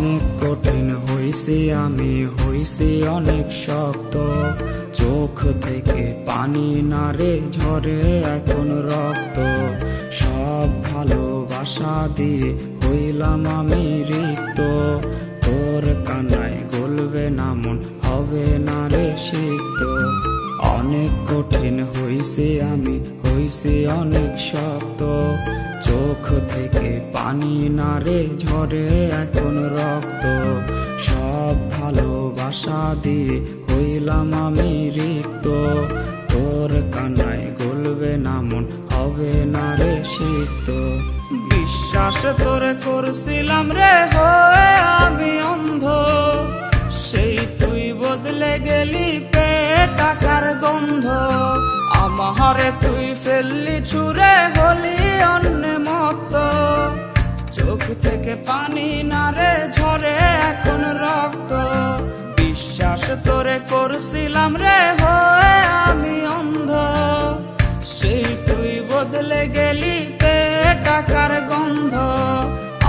অনেক কঠিন হয়েছে আমি হয়েছে অনেক শক্ত। চোখ থেকে পানি নারে ঝরে এখন রক্ত। সব ভালোবাসা দিয়ে হইলাম আমি রিক্ত। তোর কানায় গলবে না মন, হবে না রে সিক্ত। অনেক কঠিন হয়েছে আমি হয়েছে অনেক শক্ত। চোখ থেকে পানি নারে ঝরে এখন রক্ত। সব ভালোবাসা দিয়ে হইলাম আমি রিক্ত। তোর কানায় গলবে না মন, হবে না রে সিক্ত। বিশ্বাস তোরে করছিলাম রে হয়ে আমি অন্ধ। সেই তুই বদলে গেলি পে টাকার গন্ধ। আমারে তুই ফেললি ছুরে হলি পানি নারে ঝরে এখন রক্ত। বিশ্বাস তোরে করছিলাম রে, হয়ে আমি অন্ধ। সেই তুই বদলে গেলি পে টাকার গন্ধ।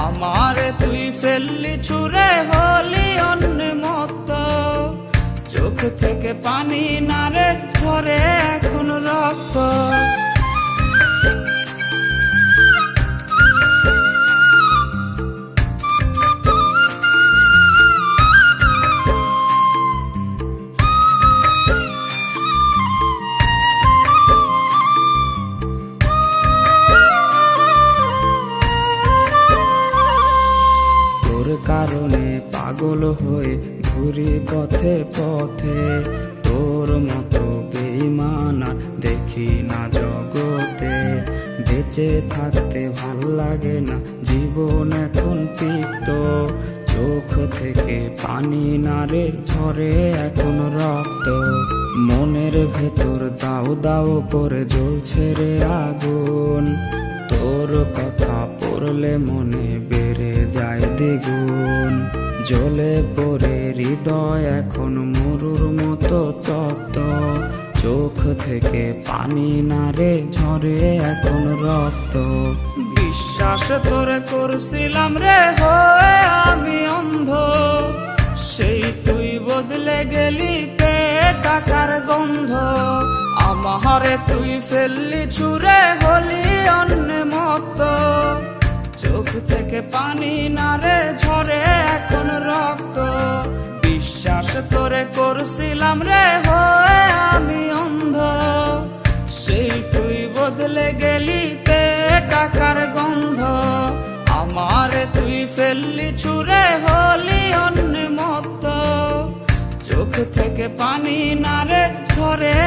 আমার তুই ফেললি ছুরে হলি অন্য মত চোখ থেকে পানি নারে ঝরে এখন রক্ত। কারণে পাগল হয়ে ঘুরি পথে পথে। তোর মতো বেইমানা দেখি না জগতে। বেঁচে থাকতে ভালো লাগে না, জীবন এখন তিক্ত। চোখ থেকে পানি নারে ঝরে এখন রক্ত। মনের ভেতর দাও দাও করে জ্বলছে রে আগুন। তোর কথা পড়লে মনে বেড়ে যায় দ্বিগুণ। জ্বলে পড়ে হৃদয় এখন মরুর মতো তপ্ত। চোখ থেকে পানি নারে ঝরে এখন রক্ত। বিশ্বাস তোরে করছিলাম রে, হয়ে আমি অন্ধ। সেই তুই বদলে গেলি পে টাকার গন্ধ। আমারে তুই ফেললি ছুরে হলি অন্য মত। চোখ থেকে পানি নারে ঝরে এখন রক্ত। বিশ্বাস তোরে করছিলাম রে, হয়ে আমি অন্ধ। সেই তুই বদলে গেলি পে টাকার গন্ধ। আমারে তুই ফেললি ছুরে হলি অন্য মত। চোখ থেকে পানি না নারে ঝরে